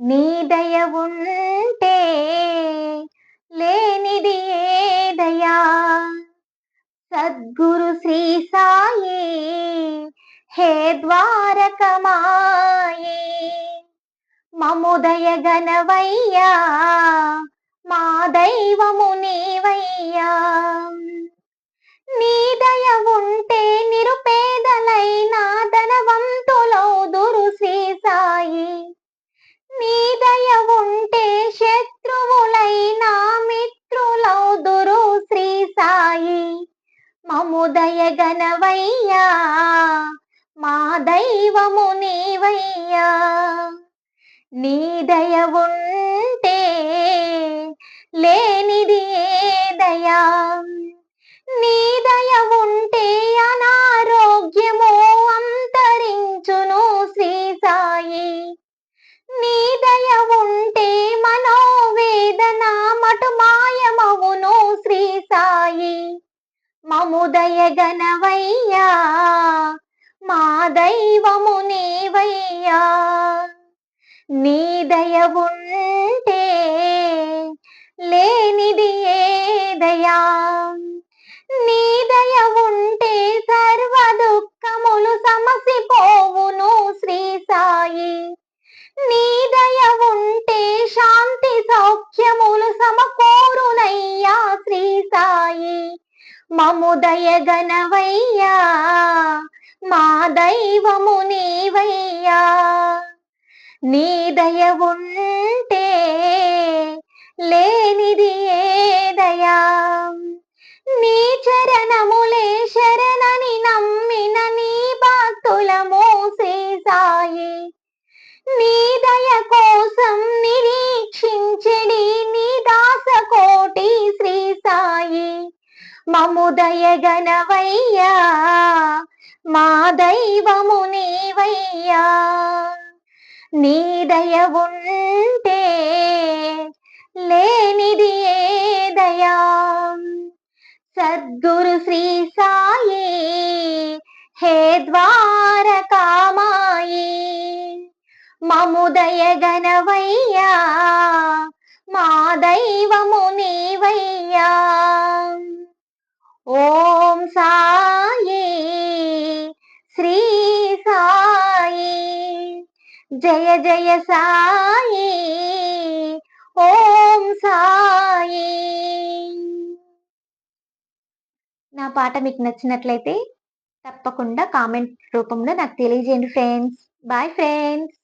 నీ దయ ఉంటే లేనిది ఏ దయా? సద్గురు శ్రీ సాయి హే ద్వారకమాయే. మముదయ గణవయ్యా మా దైవము నీవయ్యా. మముదయ మా దైవము నీవయ్యా. నీ దయ ఉంటే లేనిది ఏ మముదయ మా దైవము నీవయ్యా. నీ దయ ఉంటే లేనిది ఏదయా నీ దయ ఉంటే సర్వ దుఃఖములు సమసిపోవును శ్రీ సాయి. నీ దయ ఉంటే శాంతి సౌఖ్యములు సమకూరునయ్యా శ్రీ సాయి. మము దయ మా దైవము నీవయ్యా. నీ దయ ఉంటే లేనిది ఏదయా నీ చరణములే శరణని నమ్మిన నీ భక్తులము శ్రీ సాయి. నీ దయ కోసం నిరీక్షించడి నీ మముదయగనవయ్యా మా దైవము నీవయ్యా. నీ దయ ఉంటే లేనిది ఏదయా సద్గురు శ్రీ సాయి హే ద్వారకామాయి మముదయగనవయ్య. ఓం సాయి శ్రీ సాయి జయ జయ సాయి ఓం సాయి. నా పాట మీకు నచ్చినట్లయితే తప్పకుండా కామెంట్ రూపంలో నాకు తెలియజేయండి ఫ్రెండ్స్. Bye friends.